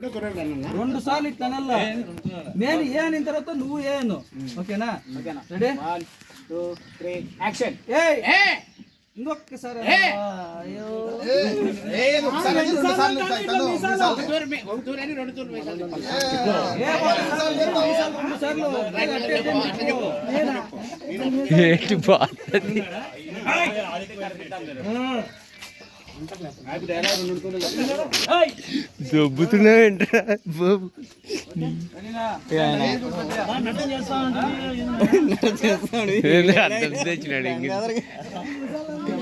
రెండు సార్లు ఇట్లా నేను ఏ అనిన తర్వాత నువ్వు ఏ అను ఓకేనా ready one two three action ఏయ్ ఇంకొకసారి. అయ్యో రెండు రెండు? ఏంటి బాగుంది దొబ్బుతున్నావేంట్రా బాబు. ఏంది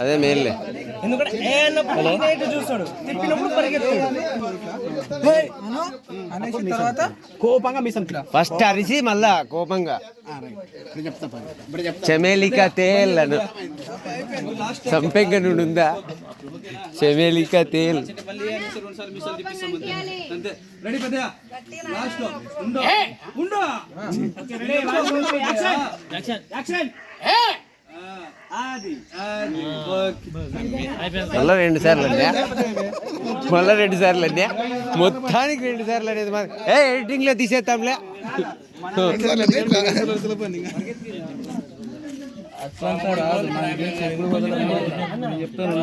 అదే మేల్లే ఎందుకంటే ఏ అన్నప్పుడు ఇటు చూస్తాడు. తిప్పినప్పుడు పరిగెత్తాడు తర్వాత? కోపంగా మీ సంఖ్య ఫస్ట్ అరిసి మళ్ళా కోపంగా. చెమేలిక తేలను సంపెంగ నుండి ఉందా? చెమేలిక తేల్. మళ్ళా రెండు సార్లు అన్నా మళ్ళా రెండు సార్లు అన్నా మొత్తానికి రెండు సార్లు అనేది మరి ఏ ఎడిటింగ్లో తీసేస్తాంలే అట్లా చెప్తాను